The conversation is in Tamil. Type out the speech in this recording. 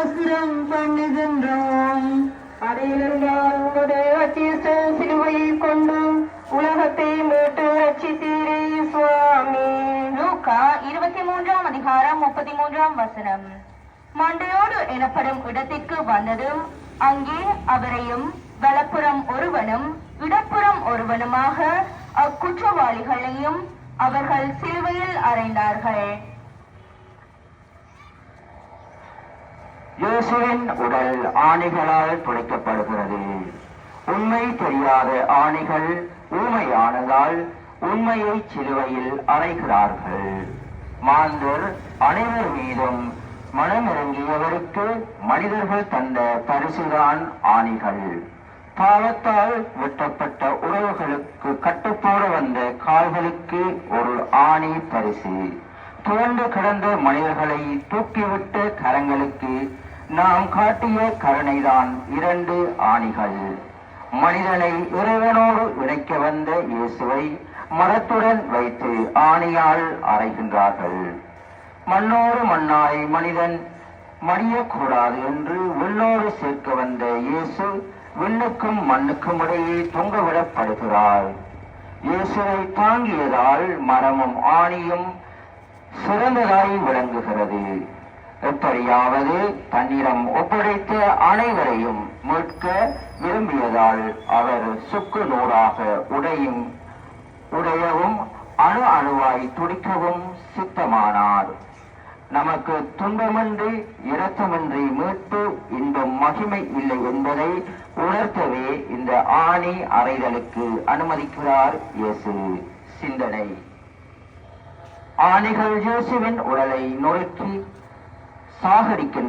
அறிந்து பண்ணுகின்றோம். அதையிலிருந்தால் உங்களுடைய அச்சீஸ்ட சிலுவையை கொண்டு உலகத்தை மீட்டு ரட்சித்தீரே சுவாமி. லூக்கா இருபத்தி மூன்றாம் அதிகாரம் முப்பத்தி மூன்றாம் வசனம். மண்டையோடு எனப்படும் இடத்திற்கு வந்ததும் அங்கே அவரையும் வலப்புறம் ஒருவனும் இடப்புறம் ஒருவனுமாக அக்குற்றவாளிகளையும் அவர்கள் சிலுவையில் அறைந்தார்கள். இயேசுவின் உடல் ஆணிகளால் துளைக்கப்படுகிறது உண்மை தெரியாத ஆணிகள் ஊமையானதால் உண்மையை சிலுவையில் அறைகிறார்கள். மாந்தர் அனைவர் மீதும் மனமிறங்கியவருக்கு மனிதர்கள் தந்த பரிசுதான் ஆணிகள். பாவத்தால் வெட்டப்பட்ட உறவுகளுக்கு கட்டுப்போட வந்த கால்களுக்கு ஒரு ஆணி பரிசு. துவண்டு கிடந்த மனிதர்களை தூக்கிவிட்ட கரங்களுக்கு நாம் காட்டிய கருணைதான் இரண்டு ஆணிகள். மனிதனை இறைவனோடு இணைக்க வந்த இயேசுவை மரத்துடன் வைத்து ஆணியால் அறைகின்றார்கள். மண்ணோடு மண்ணாய் மனிதன் மடியக்கூடாது என்று விண்ணோடு சேர்க்க வந்த இயேசு விண்ணுக்கும் மண்ணுக்கும் இடையே தொங்கவிடப்படுகிறார். இயேசுவை தாங்கியதால் மரமும் ஆணியும் சிறந்ததாய் விளங்குகிறது. எப்படியாவது தன்னிடம் ஒப்படைத்த அனைவரையும் மீட்க விரும்பியதால் அவர் சுக்கு நூறாக உடையும் உடையவும் அணு அணுவாய் துடிக்கவும் சித்தமானார். நமக்கு துன்பமின்றி இரத்தமின்றி மீட்பு இன்பம் மகிமை இல்லை என்பதை உணர்த்தவே இந்த ஆணி அறைதலுக்கு அனுமதிக்கிறார் இயேசு. சிந்தனை. ஆணிகள் இயேசுவின் உடலை நொறுக்கி சாகடிக்கின்றன.